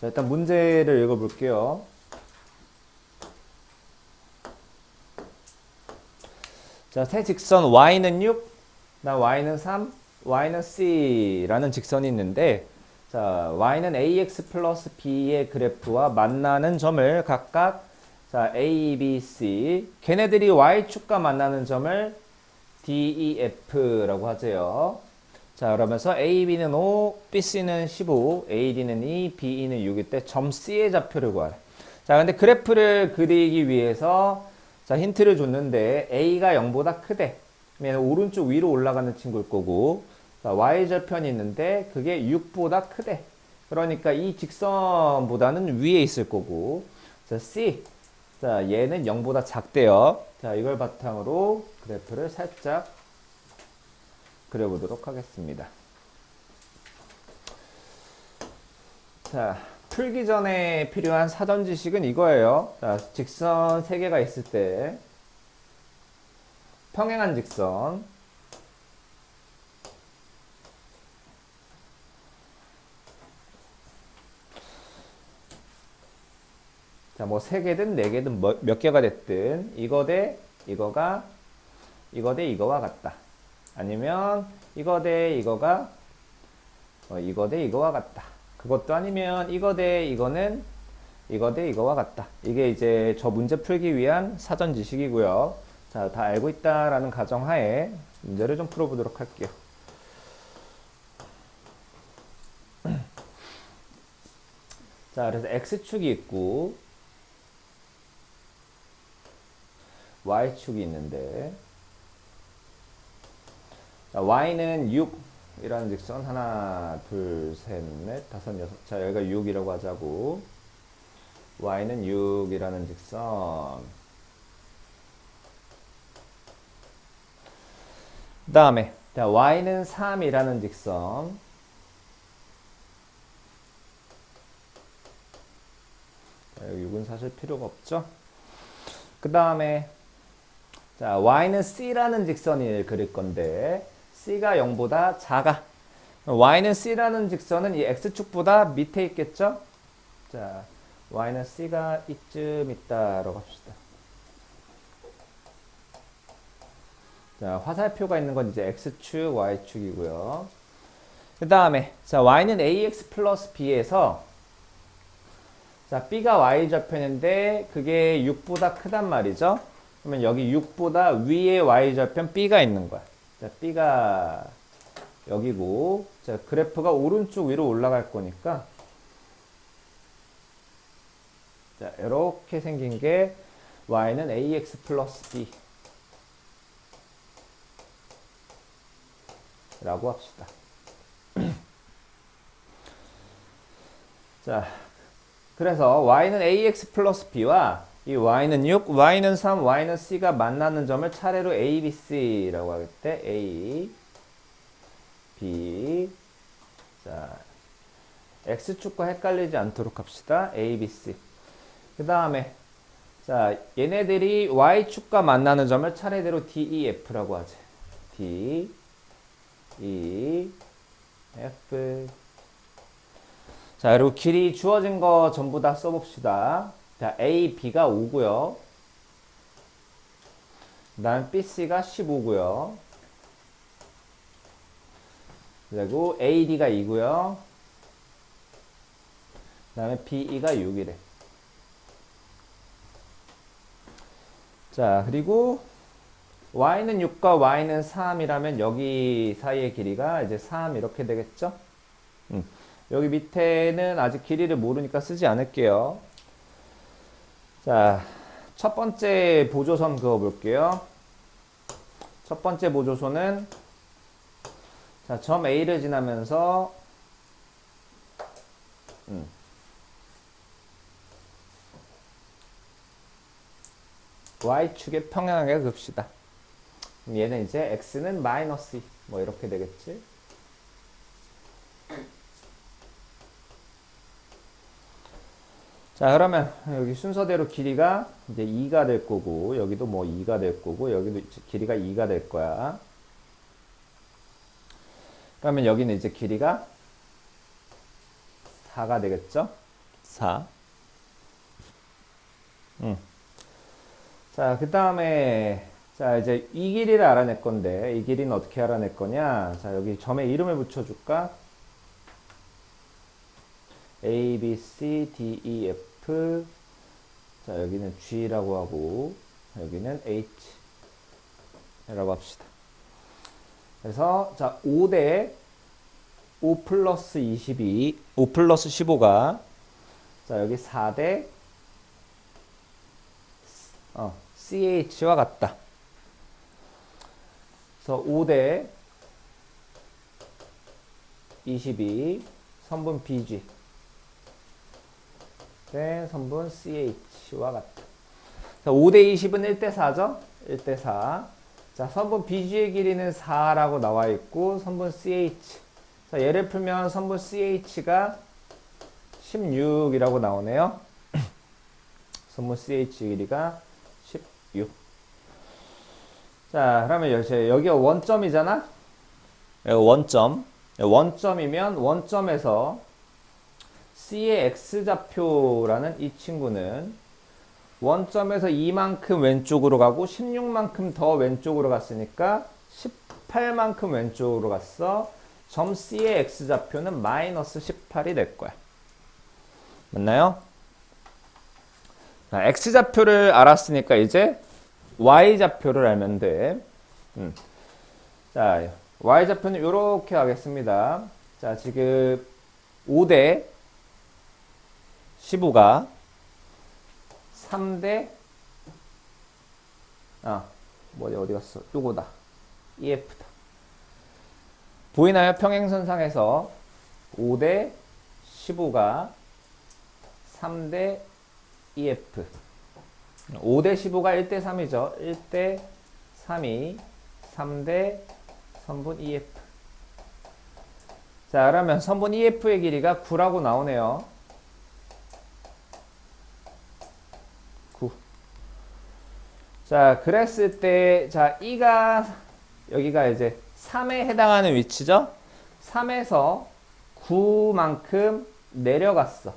자, 일단 문제를 읽어볼게요. 자, 새 직선 y는 6, 나 y는 3, y는 c라는 직선이 있는데, 자, y는 ax 플러스 b의 그래프와 만나는 점을 각각 자, a, b, c. 걔네들이 y축과 만나는 점을 d, e, f라고 하세요. 자, 그러면서 A, B는 5, B, C는 15, A, D는 2, B, E는 6일 때 점 C의 좌표를 구하래. 자, 근데 그래프를 그리기 위해서 자, 힌트를 줬는데 A가 0보다 크대. 그러면 오른쪽 위로 올라가는 친구일 거고 자, Y절편이 있는데 그게 6보다 크대. 그러니까 이 직선보다는 위에 있을 거고 자, C. 자, 얘는 0보다 작대요. 자, 이걸 바탕으로 그래프를 살짝 그려보도록 하겠습니다. 자, 풀기 전에 필요한 사전 지식은 이거예요. 자, 직선 세 개가 있을 때 평행한 직선 자, 뭐세 개든 네 개든 뭐, 몇 개가 됐든 이거 대 이거가 이거 대 이거와 같다. 아니면 이거 대 이거가 어, 이거 대 이거와 같다. 그것도 아니면 이거 대 이거는 이거 대 이거와 같다. 이게 이제 저 문제 풀기 위한 사전 지식이고요. 자, 다 알고 있다라는 가정하에 문제를 좀 풀어보도록 할게요. 자, 그래서 x축이 있고 y축이 있는데 자, y는 6 이라는 직선 하나, 둘, 셋, 넷, 다섯, 여섯. 자, 여기가 6이라고 하자고. y는 6이라는 직선. 그 다음에 자, y는 3이라는 직선. 자, 여기 6은 사실 필요가 없죠. 그 다음에 자, y는 c라는 직선을 그릴 건데 c가 0보다 작아. y는 c라는 직선은 이 x축보다 밑에 있겠죠? 자, y는 c가 이쯤 있다라고 합시다. 자, 화살표가 있는 건 이제 x축, y축이고요. 그 다음에 자, y는 ax 플러스 b에서 자, b가 y좌편인데 그게 6보다 크단 말이죠. 그러면 여기 6보다 위에 y좌편 b가 있는 거야. 자, b가 여기고 자, 그래프가 오른쪽 위로 올라갈 거니까 자, 이렇게 생긴 게 y는 ax 플러스 b 라고 합시다. 자, 그래서 y는 ax 플러스 b와 이 y는 6, y는 3, y는 c가 만나는 점을 차례로 a, b, c라고 하겠대. a, b. 자, x축과 헷갈리지 않도록 합시다. a, b, c. 그 다음에 자, 얘네들이 y축과 만나는 점을 차례대로 d, e, f라고 하지. d, e, f. 자, 그리고 길이 주어진 거 전부 다 써봅시다. 자, A, B가 5고요. 그 다음 B, C가 15고요. 그리고 A, D가 2고요. 그 다음에 B, E가 6이래. 자, 그리고 Y는 6과 Y는 3이라면 여기 사이의 길이가 이제 3 이렇게 되겠죠? 음. 여기 밑에는 아직 길이를 모르니까 쓰지 않을게요. 자, 첫 번째 보조선 그어 볼게요. 첫 번째 보조선은 자, 점 A를 지나면서 음. Y축에 평행하게 긋시다. 얘는 이제 X는 마이너스 2. 뭐 이렇게 되겠지? 자, 그러면 여기 순서대로 길이가 이제 2가 될 거고, 여기도 뭐 2가 될 거고, 여기도 길이가 2가 될 거야. 그러면 여기는 이제 길이가 4가 되겠죠? 4. 음. 자, 그 다음에, 자, 이제 이 길이를 알아낼 건데, 이 길이는 어떻게 알아낼 거냐? 자, 여기 점에 이름을 붙여줄까? A, B, C, D, E, F. 자, 여기는 G라고 하고, 여기는 H. 라고 합시다. 그래서, 자, 5대 5 플러스 22, 5 플러스 15가, 자, 여기 4대 어, CH와 같다. 그래서 5대 22 선분 BG 대 선분 CH와 같다. 자, 5대 20은 1대 4죠? 1대 4. 자, 선분 BG의 길이는 4라고 나와 있고 선분 CH. 자, 얘를 풀면 선분 CH가 16이라고 나오네요. 선분 CH 길이가 16. 자, 그러면 여기, 여기가 원점이잖아? 여기 원점. 원점이면 원점에서 C의 X좌표라는 이 친구는 원점에서 이만큼 왼쪽으로 가고 16만큼 더 왼쪽으로 갔으니까 18만큼 왼쪽으로 갔어. 점 C의 X좌표는 마이너스 18이 될 거야. 맞나요? 자, X좌표를 알았으니까 이제 Y좌표를 알면 돼. 음. 자, Y좌표는 이렇게 하겠습니다. 자, 지금 5대 15가 3대 아, 뭐지 어디 갔어? 요거다. EF다. 보이나요? 평행선상에서 5대 15가 3대 EF 5대 15가 1대 3이죠. 1대 3이 3대 선분 EF 자 그러면 선분 EF의 길이가 9라고 나오네요. 자 그랬을 때 자 이가 여기가 이제 3에 해당하는 위치죠. 3에서 9만큼 내려갔어.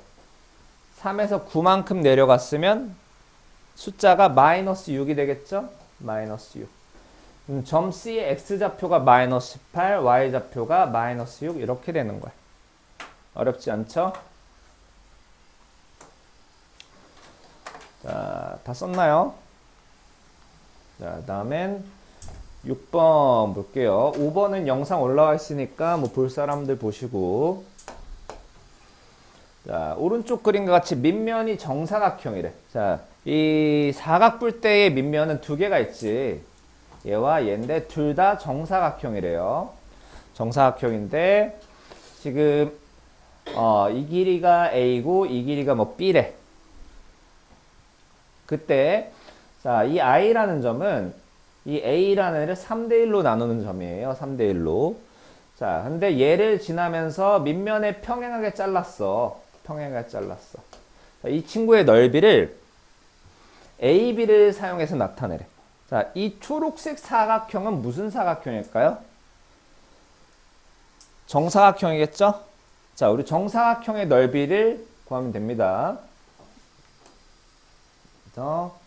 3에서 9만큼 내려갔으면 숫자가 마이너스 6이 되겠죠? 마이너스 6. 음, 점 C의 X좌표가 마이너스 18, Y좌표가 마이너스 6 이렇게 되는 거야. 어렵지 않죠? 자, 다 썼나요? 자, 다음엔 6번 볼게요. 5번은 영상 올라와 있으니까 뭐 볼 사람들 보시고 자, 오른쪽 그림과 같이 밑면이 정사각형이래. 자, 이 사각뿔대의 밑면은 두 개가 있지. 얘와 얘인데 둘 다 정사각형이래요. 정사각형인데 지금 어, 이 길이가 A고 이 길이가 뭐 B래. 그때 자, 이 I라는 점은 이 A라는 애를 3대 1로 나누는 점이에요. 3대 1로. 자, 근데 얘를 지나면서 밑면에 평행하게 잘랐어. 평행하게 잘랐어. 자, 이 친구의 넓이를 AB를 사용해서 나타내래. 자, 이 초록색 사각형은 무슨 사각형일까요? 정사각형이겠죠? 자, 우리 정사각형의 넓이를 구하면 됩니다. 그래서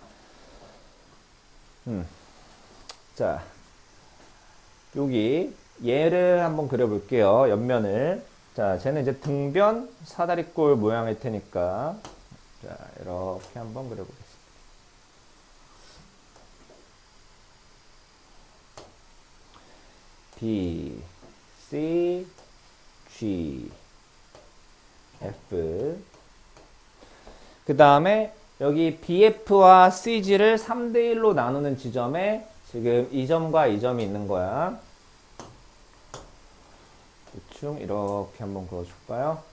음. 자, 여기 얘를 한번 그려볼게요. 옆면을. 자, 쟤는 이제 등변 사다리꼴 모양일 테니까 자, 이렇게 한번 그려보겠습니다. B, C, G, F. 그 다음에 여기 BF와 CG를 3대 1로 나누는 지점에 지금 이 점과 이 점이 있는 거야. 대충 이렇게 한번 그어줄까요?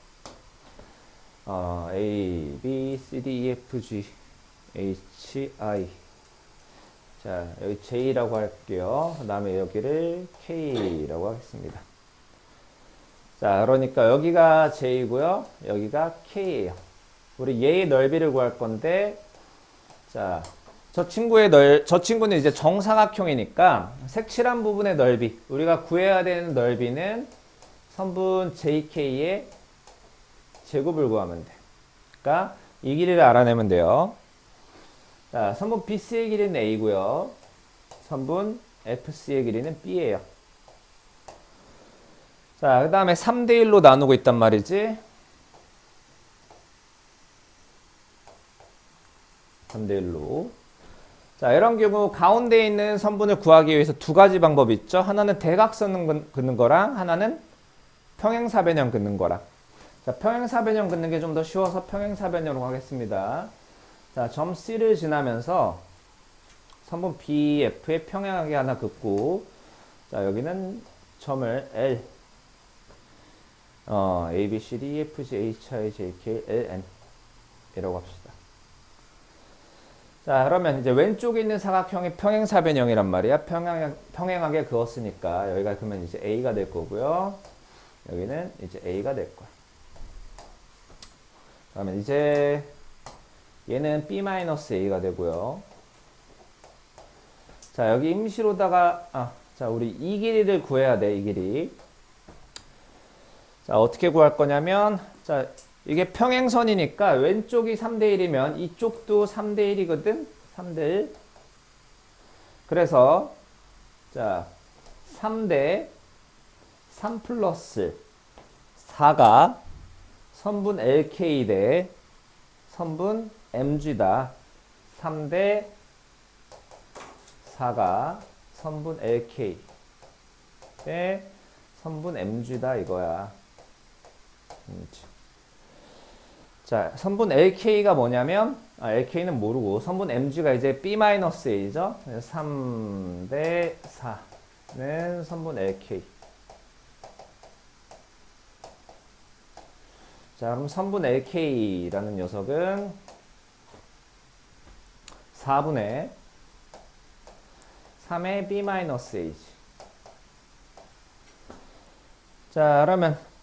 어, A, B, C, D, E, F, G, H, I. 자, 여기 J라고 할게요. 그 다음에 여기를 K라고 하겠습니다. 자, 그러니까 여기가 J고요. 여기가 K예요. 우리 얘의 넓이를 구할 건데, 자, 저 친구의 넓, 저 친구는 이제 정사각형이니까 색칠한 부분의 넓이, 우리가 구해야 되는 넓이는 선분 JK의 제곱을 구하면 돼. 그러니까 이 길이를 알아내면 돼요. 자, 선분 BC의 길이는 A고요. 선분 FC의 길이는 B예요. 자, 그 다음에 3대 1로 나누고 있단 말이지. 3대 1로. 자, 이런 경우 가운데 있는 선분을 구하기 위해서 두 가지 방법이 있죠. 하나는 대각선을 긋- 긋는 거랑 하나는 평행사변형 긋는 거랑. 자, 평행사변형 긋는 게 좀 더 쉬워서 평행사변형으로 하겠습니다. 자, 점 C를 지나면서 선분 BF에 평행하게 하나 긋고 자, 여기는 점을 L 어, A, B, C, D, E, F, G, H, I, J, K, L, M 이라고 합시다. 자, 그러면 이제 왼쪽에 있는 사각형이 평행사변형이란 말이야. 평행, 평행하게 그었으니까 여기가 그러면 이제 A가 될 거고요. 여기는 이제 A가 될 거야. 그러면 이제 얘는 B-A가 되고요. 자, 여기 임시로다가 아, 자, 우리 이 길이를 구해야 돼. 이 길이. 자, 어떻게 구할 거냐면 자, 이게 평행선이니까 왼쪽이 3대 1이면 이쪽도 3대 1이거든. 3대 1. 그래서 자, 3대 3 플러스 4가 선분 LK 대 선분 MG다. 3대 4가 선분 LK 대 선분 MG다 이거야. MG. 자, 선분 LK가 뭐냐면 아, LK는 모르고 선분 MG가 이제 B-A죠. 3대 4는 선분 LK. 자, 그럼 선분 LK라는 녀석은 4분의 3의 B-A지. 자, 그러면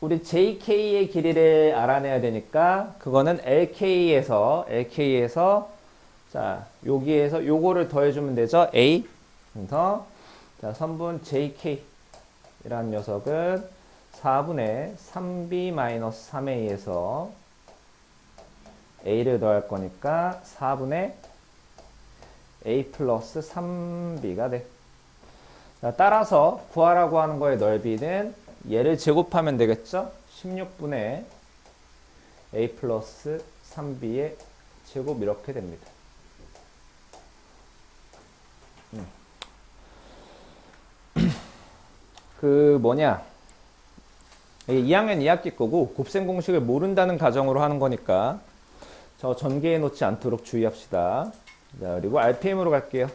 우리 JK의 길이를 알아내야 되니까 그거는 LK에서 LK에서 자, 여기에서 요거를 더해 주면 되죠. A. 그래서 자, 선분 JK이라는 녀석은 4분의 3b-3a에서 a를 더할 거니까 4분의 a 플러스 3b가 돼. 자, 따라서 구하라고 하는 거의 넓이는 얘를 제곱하면 되겠죠? 16분의 a 플러스 3b의 제곱 이렇게 됩니다. 음. 그 뭐냐? 이게 2학년 2학기 거고 곱셈 공식을 모른다는 가정으로 하는 거니까 저 전개해 놓지 않도록 주의합시다. 자, 그리고 RPM으로 갈게요.